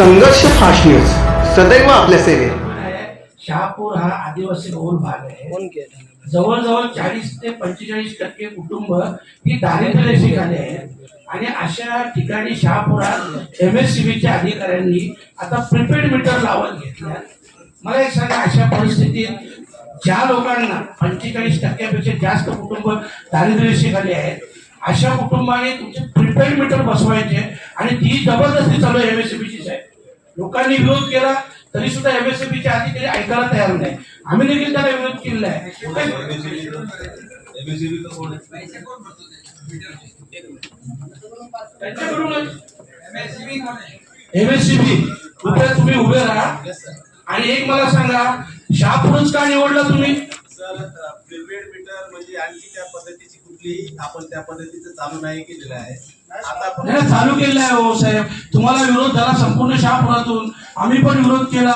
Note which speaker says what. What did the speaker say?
Speaker 1: संघर्ष fast news सदैव आपल्या सेवेत.
Speaker 2: शहापूर हा आदिवासी बहुल भाग आहे. जवळजवळ चाळीस ते पंचेचाळीस टक्के कुटुंब ही दारिद्र्य रेषेखाली आहेत आणि अशा ठिकाणी शहापुरात एम एस सी बीच्या अधिकाऱ्यांनी आता प्रिपेड मीटर लावत घेतल्या. मला एक सांगा अशा परिस्थितीत ज्या लोकांना पंचेचाळीस टक्क्यापेक्षा जास्त कुटुंब दारिद्र्य रेषेखाली आहेत अशा कुटुंबाने तुमचे प्रिपेड मीटर बसवायचे आणि ती जबरदस्ती चालू आहे एम एस सी बीची साहेब. लोकांनी विरोध केला तरी सुद्धा एमएससीबीचे अधिकारी ऐकायला तयार नाही. आम्ही देखील त्याला विरोध केलेला आहे. एमएससीबी तुम्ही उभे राहा. आणि एक मला सांगा शहापुरच का निवडला तुम्ही?
Speaker 3: सर प्रिपेड मीटर म्हणजे आणखी त्या पद्धतीची कुठलीही आपण त्या पद्धतीचं चालू नाही केलेलं आहे. आता
Speaker 2: चालू केलेला आहे हो साहेब. तुम्हाला विरोध झाला संपूर्ण शहापुरातून. आम्ही पण विरोध केला.